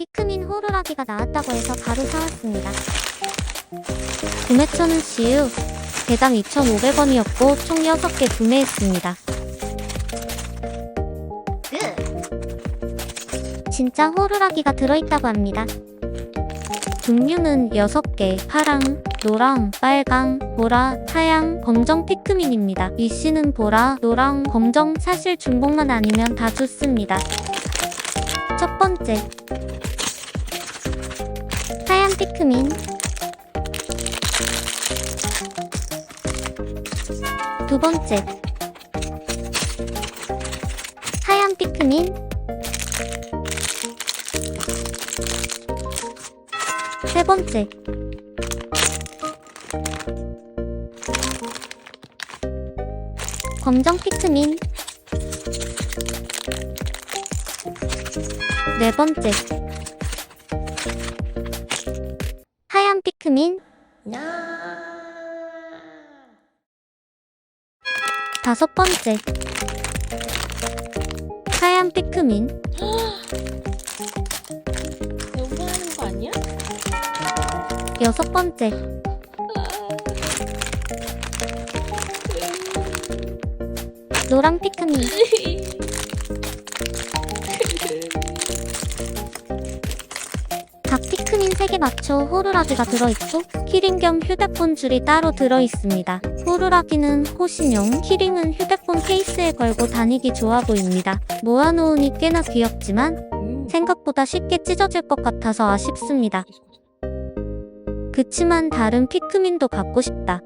피크민 호루라기가 나왔다고 해서 바로 사왔습니다. 구매처는 CU 개당 2,500원이었고 총 6개 구매했습니다. 진짜 호루라기가 들어있다고 합니다. 종류는 6개, 파랑, 노랑, 빨강, 보라, 하양, 검정 피크민입니다. 위씨는 보라, 노랑, 검정 사실 중복만 아니면 다 좋습니다. 첫 번째. 하얀 피크민. 두 번째. 하얀 피크민. 세 번째. 검정 피크민 네 번째. 하얀 피크민. 다섯 번째. 하얀 피크민. 너무하는 거 아니야? 여섯 번째. 노랑 피크민 3개 맞춰 호루라기가 들어있고 키링 겸 휴대폰 줄이 따로 들어있습니다. 호루라기는 호신용, 키링은 휴대폰 케이스에 걸고 다니기 좋아 보입니다. 모아놓으니 꽤나 귀엽지만 음. 생각보다 쉽게 찢어질 것 같아서 아쉽습니다. 그치만 다른 피크민도 갖고 싶다.